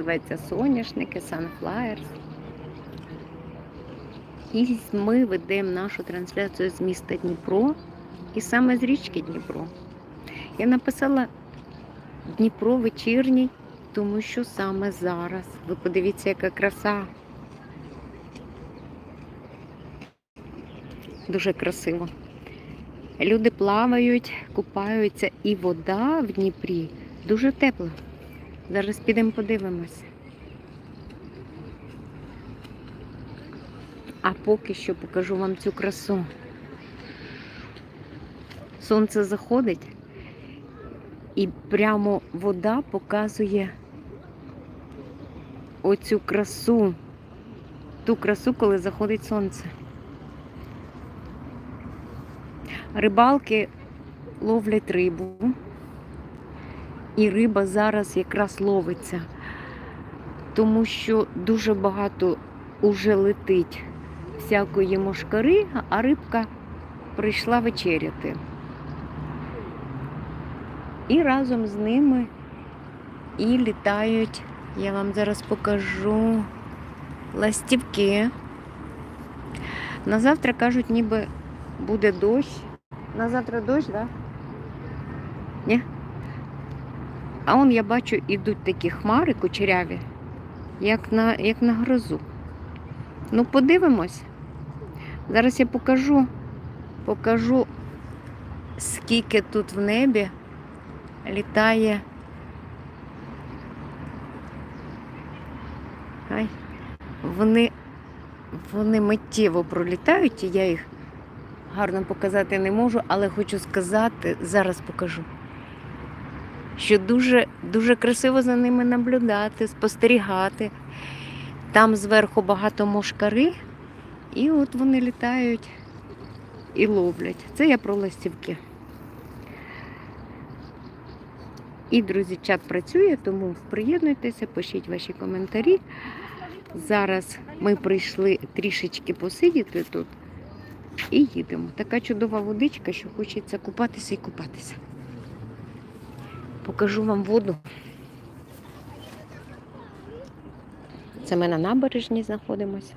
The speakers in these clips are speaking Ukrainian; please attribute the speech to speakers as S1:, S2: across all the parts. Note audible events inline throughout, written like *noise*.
S1: називається соняшники, Sunflowers. І ми ведемо нашу трансляцію з міста Дніпро і саме з річки Дніпро. Я написала Дніпро вечірній, тому що саме зараз. Ви подивіться, яка краса. Дуже красиво. Люди плавають, купаються, і вода в Дніпрі дуже тепла. Зараз підемо подивимось. А поки що покажу вам цю красу. Сонце заходить, і прямо вода показує оцю красу, ту красу, коли заходить сонце. Рибалки ловлять рибу, і риба зараз якраз ловиться, тому що дуже багато уже летить всякої мошкари, а рибка прийшла вечеряти. І разом з ними і літають, я вам зараз покажу ластівки. На завтра кажуть, ніби буде дощ. На завтра дощ, так? Да? Ні? А он я бачу, ідуть такі хмари кучеряві, як на, як на грозу. Ну, подивимось. Зараз я покажу, покажу, скільки тут в небі літає. Ай. Вони, вони миттєво пролітають, і я їх гарно показати не можу, але хочу сказати, зараз покажу, що дуже, дуже красиво за ними наблюдати, спостерігати. Там зверху багато мошкари, і от вони літають і ловлять. Це я про ластівки. І, друзі, чат працює, тому приєднуйтеся, пишіть ваші коментарі. Зараз ми прийшли трішечки посидіти тут і їдемо. Така чудова водичка, що хочеться купатися і купатися. Покажу вам воду. Це ми на набережній знаходимося.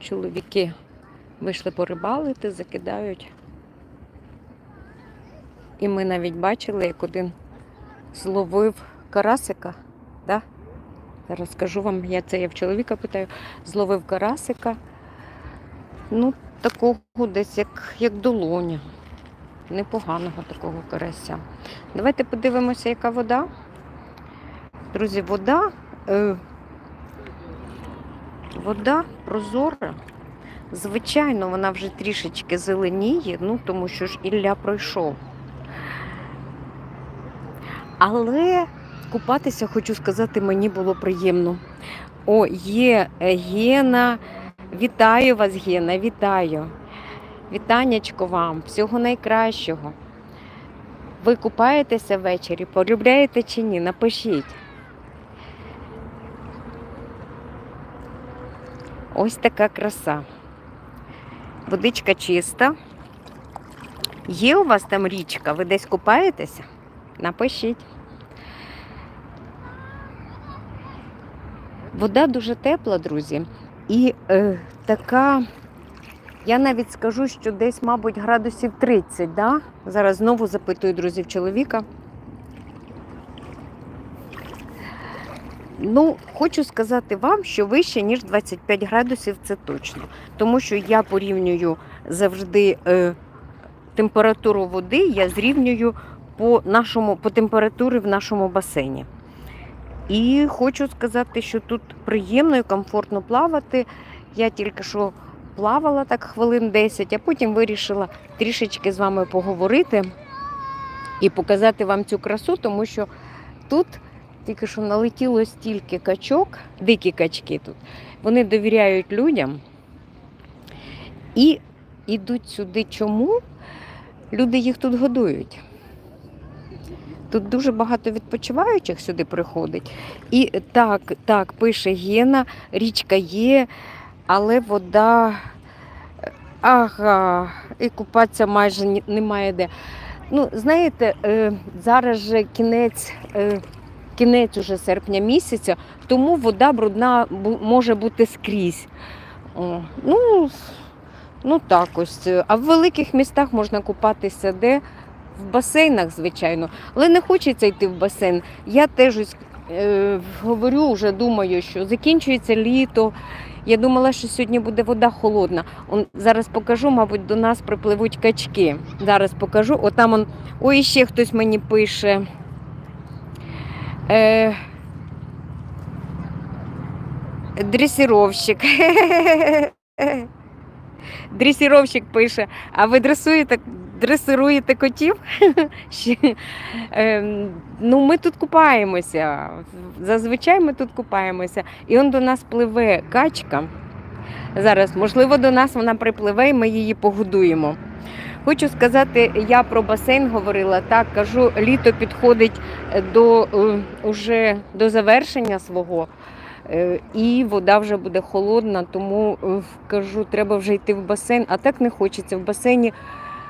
S1: Чоловіки вийшли порибалити, закидають. І ми навіть бачили, як один зловив карасика. Да? Зараз скажу вам, я це я в чоловіка питаю, зловив карасика. Ну, такого десь як, як долоня. Непоганого такого карася. Давайте подивимося, яка вода. Друзі, вода, е, вода прозора. Звичайно, вона вже трішечки зеленіє, ну тому що ж Ілля пройшов. Але купатися, хочу сказати, мені було приємно. О, є е, Гена. Вітаю вас, Гена, вітаю. Вітаннячко вам, всього найкращого. Ви купаєтеся ввечері, полюбляєте чи ні? Напишіть. Ось така краса. Водичка чиста. Є у вас там річка? Ви десь купаєтеся? Напишіть. Вода дуже тепла, друзі. І е, така, я навіть скажу, що десь, мабуть, градусів 30, да? Зараз знову запитую друзів чоловіка. Ну, хочу сказати вам, що вище, ніж 25 градусів, це точно. Тому що я порівнюю завжди е, температуру води, я зрівнюю по, нашому, по температурі в нашому басейні. І хочу сказати, що тут приємно і комфортно плавати. Я тільки що плавала так хвилин 10, а потім вирішила трішечки з вами поговорити і показати вам цю красу, тому що тут тільки що налетіло стільки качок, дикі качки тут. Вони довіряють людям і йдуть сюди. Чому? Люди їх тут годують. Тут дуже багато відпочиваючих сюди приходить. І так, так, пише Гена, річка є, але вода. Ага, і купатися майже немає де. Ну, знаєте, е, зараз же кінець, е, кінець уже серпня місяця, тому вода брудна може бути скрізь. Ну, ну так ось. А в великих містах можна купатися де? В басейнах, звичайно. Але не хочеться йти в басейн. Я теж е, говорю, вже думаю, що закінчується літо. Я думала, що сьогодні буде вода холодна. Он, зараз покажу, мабуть, до нас припливуть качки. Зараз покажу. Отам он. Ой, ще хтось мені пише. Е, дресіровщик. *laughs* Дресіровщик пише, а ви дресуєте, дресируєте котів? *laughs* Ем, ну, ми тут купаємося. Зазвичай ми тут купаємося. І он до нас пливе качка. Зараз, можливо, до нас вона припливе і ми її погодуємо. Хочу сказати, я про басейн говорила так, кажу, літо підходить до, е, уже до завершення свого. Е, І вода вже буде холодна, тому е, кажу, треба вже йти в басейн. А так не хочеться. В басейні,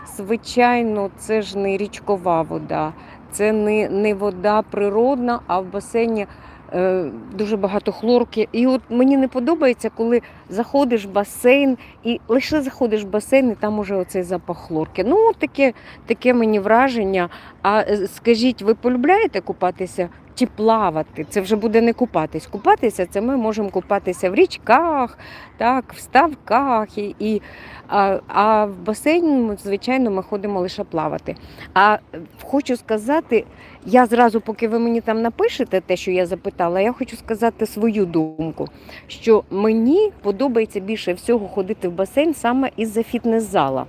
S1: звичайно, це ж не річкова вода, це не, не вода природна, а в басейні е, дуже багато хлорки. І от мені не подобається, коли заходиш в басейн і лише заходиш в басейн, і там уже оцей запах хлорки. Ну, таке, таке мені враження. А е, скажіть, ви полюбляєте купатися? Чи плавати, це вже буде не купатись. Купатися це ми можемо купатися в річках, так, в ставках. І, і, а, а в басейн, звичайно, ми ходимо лише плавати. А е, хочу сказати, я зразу, поки ви мені там напишете те, що я запитала, я хочу сказати свою думку, що мені подобається більше всього ходити в басейн саме із-за фітнес-зала.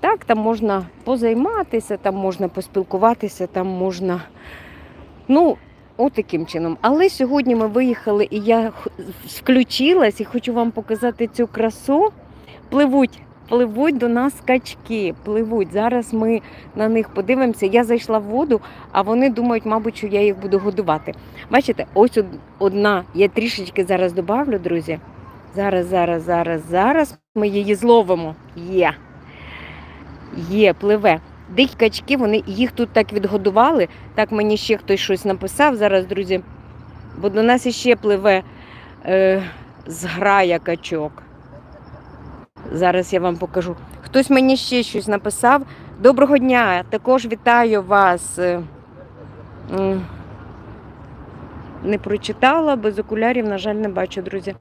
S1: Так, там можна позайматися, там можна поспілкуватися, там можна. Ну, От таким чином. Але сьогодні ми виїхали, і я включилась і хочу вам показати цю красу. Пливуть, пливуть до нас качки, пливуть. Зараз ми на них подивимося. Я зайшла в воду, а вони думають, мабуть, що я їх буду годувати. Бачите, ось одна. Я трішечки зараз добавлю, друзі. Зараз, зараз, зараз, зараз ми її зловимо. Є. Є, пливе. Дикі качки, вони їх тут так відгодували. Так мені ще хтось щось написав зараз, друзі. Бо до нас іще пливе е, зграя качок. Зараз я вам покажу. Хтось мені ще щось написав. Доброго дня! Також вітаю вас. Е, Не прочитала, без окулярів, на жаль, не бачу, друзі.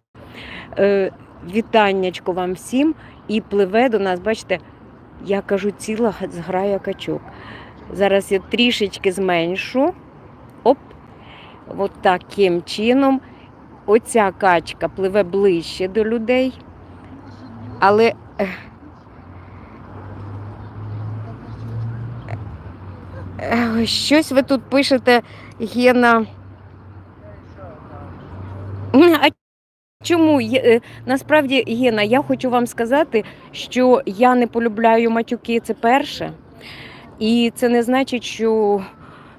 S1: Е, вітаннячко вам всім. І пливе до нас, бачите, я кажу, ціла зграя качок. Зараз я трішечки зменшу. Оп. От таким чином. Оця качка пливе ближче до людей. Але щось ви тут пишете, Гена. А чому? Е, Насправді, Гена, я хочу вам сказати, що я не полюбляю матюки, це перше. І це не значить, що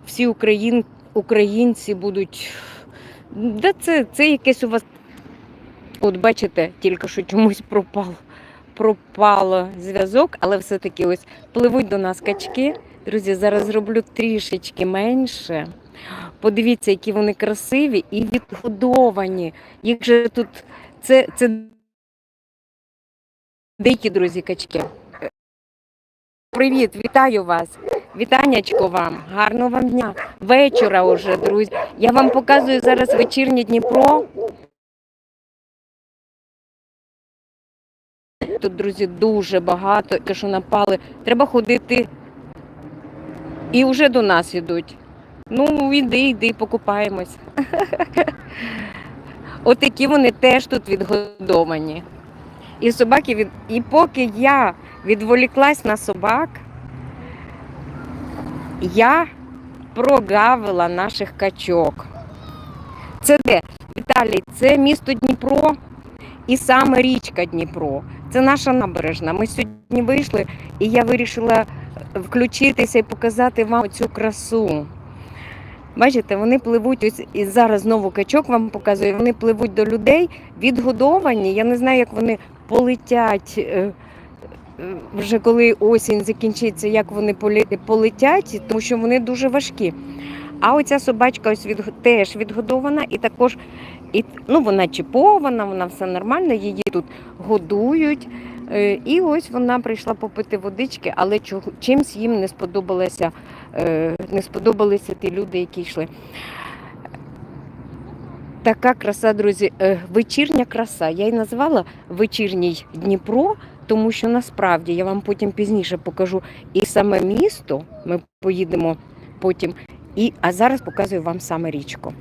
S1: всі україн, українці будуть. Да це, це якесь у вас. От бачите, тільки що чомусь пропав, пропало зв'язок, але все-таки ось пливуть до нас качки. Друзі, зараз зроблю трішечки менше. Подивіться, які вони красиві і відгодовані. Їх же тут це, це дикі, друзі, качки. Привіт, вітаю вас. Вітаннячко вам, гарного вам дня. Вечора уже, друзі. Я вам показую зараз вечірнє Дніпро. Тут, друзі, дуже багато, що напали. Треба ходити. І вже до нас ідуть. Ну, іди, іди, покупаємось. *laughs* Отакі вони теж тут відгодовані. І собаки від. І поки я відволіклась на собак, я прогавила наших качок. Це де? Віталій, це місто Дніпро і саме річка Дніпро. Це наша набережна. Ми сьогодні вийшли, і я вирішила включитися і показати вам цю красу. Бачите, вони пливуть ось і зараз знову качок вам показую. Вони пливуть до людей, відгодовані. Я не знаю, як вони полетять. е, е, Вже коли осінь закінчиться, як вони полетять, тому що вони дуже важкі. А оця собачка ось від, теж відгодована і також і, ну, вона чіпована, вона все нормально, її тут годують. Е, І ось вона прийшла попити водички, але чимсь їм не сподобалося, е, не сподобалися ті люди, які йшли. Така краса, друзі, е, вечірня краса. Я її назвала вечірній Дніпро, тому що насправді я вам потім пізніше покажу і саме місто. Ми поїдемо потім. І, а зараз показую вам саме річку.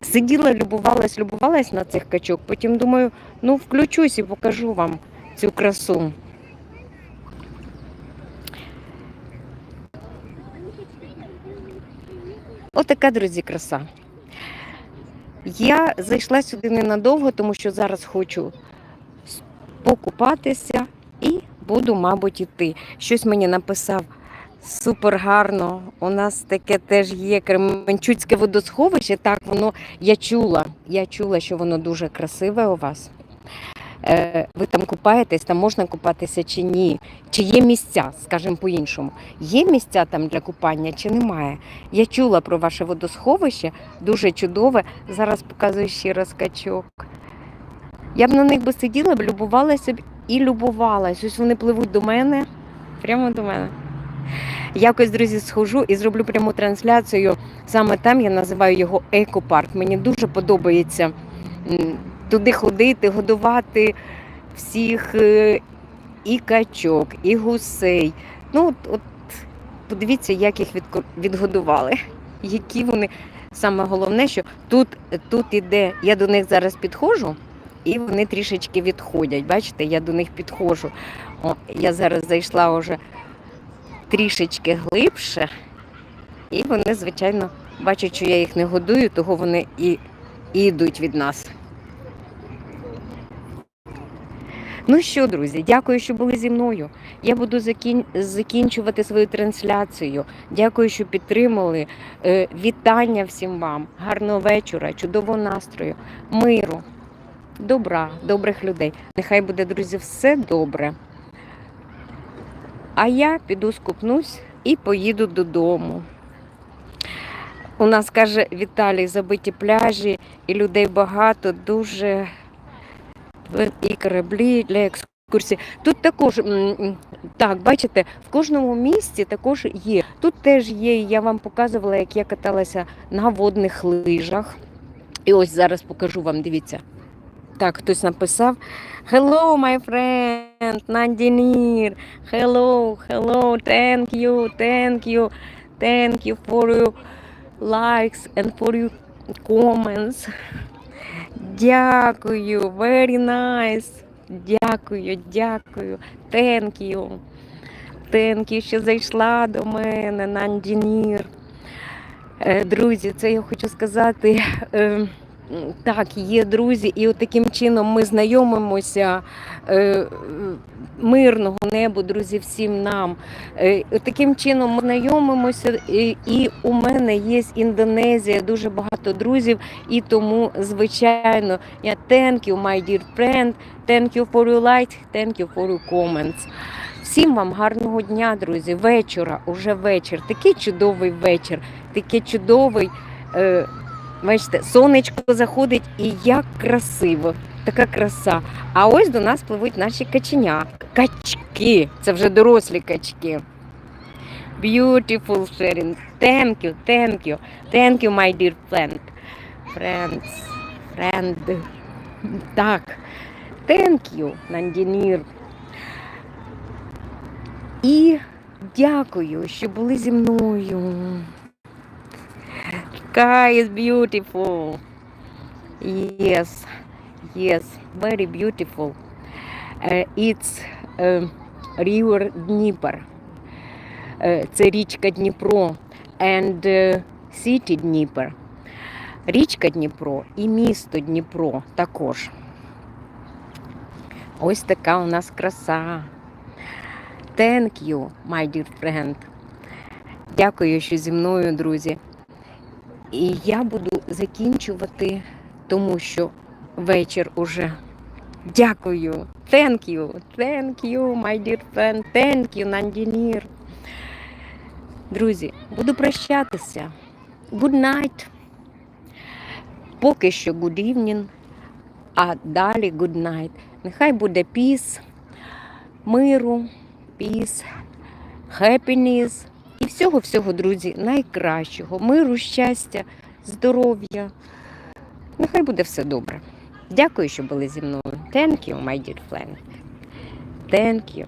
S1: Сиділа, любувалась, любувалась на цих качок. Потім думаю, ну включусь і покажу вам цю красу. Отака, друзі, краса. Я зайшла сюди ненадовго, тому що зараз хочу покупатися і буду, мабуть, іти. Щось мені написав супер гарно. У нас таке теж є Кременчуцьке водосховище. Так, воно я чула. Я чула, що воно дуже красиве у вас. Е, ви там купаєтесь, там можна купатися чи ні? Чи є місця, скажімо по-іншому? Є місця там для купання чи немає? Я чула про ваше водосховище, дуже чудове. Зараз показую ще раз качок. Я б на них би сиділа, б любувалася б і любувалась. Ось вони пливуть до мене, прямо до мене. Якось, друзі, схожу і зроблю пряму трансляцію. Саме там я називаю його екопарк. Мені дуже подобається туди ходити, годувати всіх е, і качок, і гусей. Ну, от, от подивіться, як їх відгодували. *laughs* Які вони саме головне, що тут, тут іде, я до них зараз підходжу, і вони трішечки відходять. Бачите, я до них підходжу. О, я зараз зайшла вже трішечки глибше, і вони, звичайно, бачать, що я їх не годую, того вони і, і йдуть від нас. Ну що, друзі, дякую, що були зі мною. Я буду закін... закінчувати свою трансляцію. Дякую, що підтримали. Е, вітання всім вам, гарного вечора, чудового настрою, миру, добра, добрих людей. Нехай буде, друзі, все добре. А я піду скупнусь і поїду додому. У нас каже Віталій, забиті пляжі, і людей багато, дуже і кораблі для екскурсій. Тут також, так, бачите, в кожному місті також є. Тут теж є, я вам показувала, як я каталася на водних лижах. І ось зараз покажу вам, дивіться. Так, хтось написав Hello, my friend, Nandinir. Hello, hello, thank you, thank you, thank you for your likes and for your comments. Дякую, very nice. Дякую, дякую. Thank you. Thank you, що зайшла до мене, на інженір. Друзі, це я хочу сказати. Е, Так, є друзі, і от таким чином ми знайомимося. е, Мирного небу, друзі, всім нам. Е, от Таким чином ми знайомимося, і, і у мене є Індонезія, дуже багато друзів, і тому, звичайно, я thank you, my dear friend, thank you for your light, thank you for your comments. Всім вам гарного дня, друзі, вечора, уже вечір. Такий чудовий вечір, такий чудовий. Е, бачите, сонечко заходить і як красиво, така краса. А ось до нас пливуть наші каченя. Качки, це вже дорослі качки. Beautiful sharing. Thank you, thank you, thank you, my dear friend. Friends, friend. Так. Thank you, Нандінір. І дякую, що були зі мною. Sky is beautiful. Yes, yes, very beautiful. Uh, it's uh, river Dnieper. Uh, це річка Дніпро and uh, city Дніпр. Річка Дніпро і місто Дніпро також. Ось така у нас краса. Thank you, my dear friend. Дякую, що зі мною, друзі. І я буду закінчувати, тому що вечір уже. Дякую. Thank you. Thank you, my dear friend. Thank you, Нандінір. Друзі, буду прощатися. Good night. Поки що good evening, а далі good night. Нехай буде peace, миру, peace, happiness і всього-всього, друзі, найкращого. Миру, щастя, здоров'я. Нехай буде все добре. Дякую, що були зі мною. Thank you, my dear friend. Thank you.